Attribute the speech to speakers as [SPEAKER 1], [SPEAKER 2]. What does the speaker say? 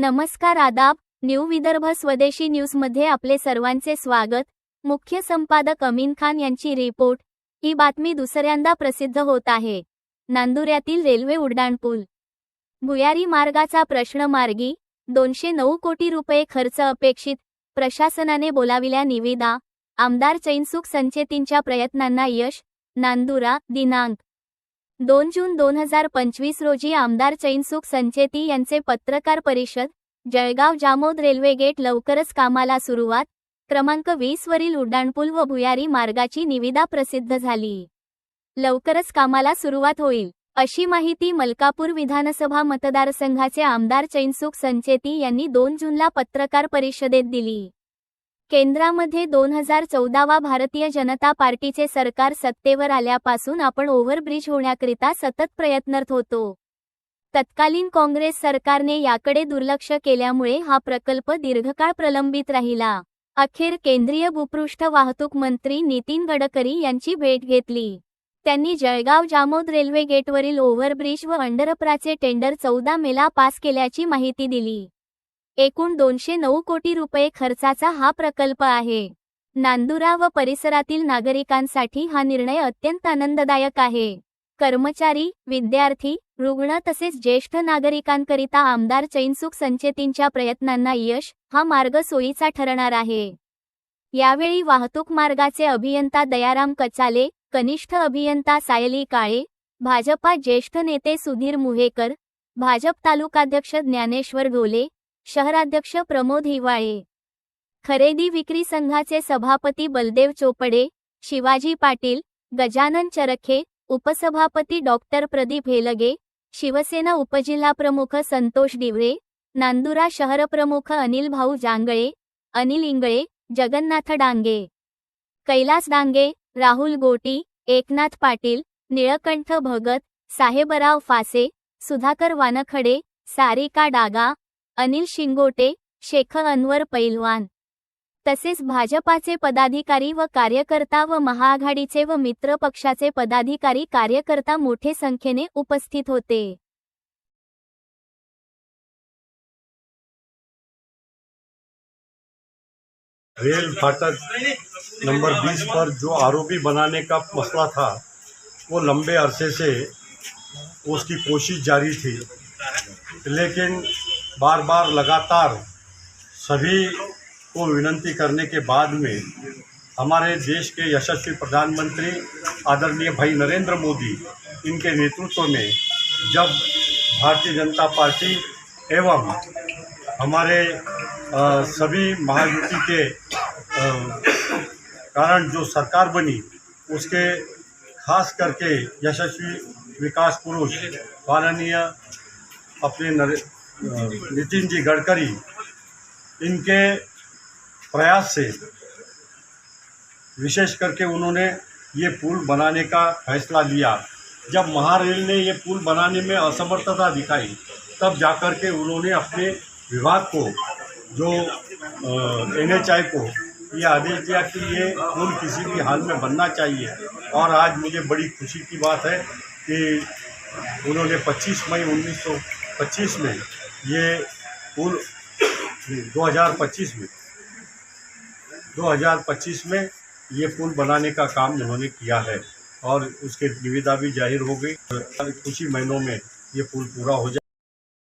[SPEAKER 1] नमस्कार आदाब न्यू विदर्भ स्वदेशी न्यूजमध्ये आपले सर्वांचे स्वागत. मुख्य संपादक अमीन खान यांची रिपोर्ट. ही बातमी दुसऱ्यांदा प्रसिद्ध होत आहे. नांदुऱ्यातील रेल्वे उड्डाणपूल. भुयारी मार्गाचा प्रश्न मार्गी दोनशे नऊ कोटी रुपये खर्च अपेक्षित प्रशासनाने बोलाविल्या निविदा आमदार चैनसुख संचेतींच्या प्रयत्नांना यश नांदुरा दिनांक दोन जून दोन हजार पंचवीस रोजी आमदार चैनसुख संचेती यांचे पत्रकार परिषद जळगाव जामोद रेल्वे गेट लवकरच कामाला सुरुवात क्रमांक वीस वरील उड्डाणपूल व भुयारी मार्गाची निविदा प्रसिद्ध झाली. लवकरच कामाला सुरुवात होईल अशी माहिती मलकापूर विधानसभा मतदारसंघाचे आमदार चैनसुख संचेती यांनी दोन जूनला पत्रकार परिषदेत दिली. केंद्रामध्ये दोन हजार चौदावा भारतीय जनता पार्टीचे सरकार सत्तेवर आल्यापासून आपण ओव्हरब्रिज होण्याकरिता सतत प्रयत्नरत होतो. तत्कालीन काँग्रेस सरकारने याकडे दुर्लक्ष केल्यामुळे हा प्रकल्प दीर्घकाळ प्रलंबित राहिला. अखेर केंद्रीय भूपृष्ठ वाहतूक मंत्री नितीन गडकरी यांची भेट घेतली. त्यांनी जळगाव जामोद रेल्वे गेटवरील ओव्हरब्रिज व अंडरप्राचे टेंडर चौदा मेला पास केल्याची माहिती दिली. एकूण दोनशे नऊ कोटी रुपये खर्चाचा हा प्रकल्प आहे. नांदुरा व परिसरातील नागरिकांसाठी हा निर्णय अत्यंत आनंददायक आहे. कर्मचारी विद्यार्थी रुग्ण तसेच ज्येष्ठ नागरिकांकरिता आमदार चैनसुख संचेतींच्या प्रयत्नांना यश हा मार्ग सोयीचा ठरणार आहे. यावेळी वाहतूक मार्गाचे अभियंता दयाराम कचाले कनिष्ठ अभियंता सायली काळे भाजपा ज्येष्ठ नेते सुधीर मुहेकर भाजप तालुकाध्यक्ष ज्ञानेश्वर ढोले शहराध्यक्ष प्रमोद हिवाळे. खरेदी विक्री संघाचे सभापती बलदेव चोपडे शिवाजी पाटील गजानन चरखे उपसभापती डॉक्टर प्रदीप हेलगे शिवसेना उपजिल्हाप्रमुख संतोष डिवळे नांदुरा शहरप्रमुख अनिल भाऊ जांगळे अनिल इंगळे जगन्नाथ डांगे. कैलास डांगे राहुल गोटी एकनाथ पाटील निळकंठ भगत साहेबराव फासे सुधाकर वानखडे सारिका डागा अनिल शिंगोटे शेख अनवर पैलवान. तसेच भाजपाचे पदाधिकारी व कार्यकर्ता व महाआघाडीचे व मित्र पक्षाचे पदाधिकारी कार्यकर्ता मोठे संख्येने उपस्थित होते.
[SPEAKER 2] रेल फाटक नंबर 20 पर जो आरोपी बनाने का मसला था वो लंबे अरसे से उसकी कोशिश जारी थी। लेकिन बार बार लगातार सभी को विनंती करने के बाद में हमारे देश के यशस्वी प्रधानमंत्री आदरणीय भाई नरेंद्र मोदी इनके नेतृत्व में जब भारतीय जनता पार्टी एवं हमारे अ, सभी महायुति के अ, कारण जो सरकार बनी उसके खास करके यशस्वी विकास पुरुष माननीय अपने नरे नितिन जी गडकरी, इनके प्रयास से विशेष करके उन्होंने ये पुल बनाने का फैसला लिया। जब महारेल ने ये पुल बनाने में असमर्थता दिखाई, तब जाकर के उन्होंने अपने विभाग को, जो एन एच आई को, ये आदेश दिया कि ये पुल किसी भी हाल में बनना चाहिए। और आज मुझे बड़ी खुशी की बात है कि उन्होंने 25 मई 1925 में ये पुल 2025 में 2025 में ये पुल बनाने का काम उन्होंने किया है और उसके निविदा भी ज़ाहिर हो गई। कुछ ही महीनों में ये पुल पूरा हो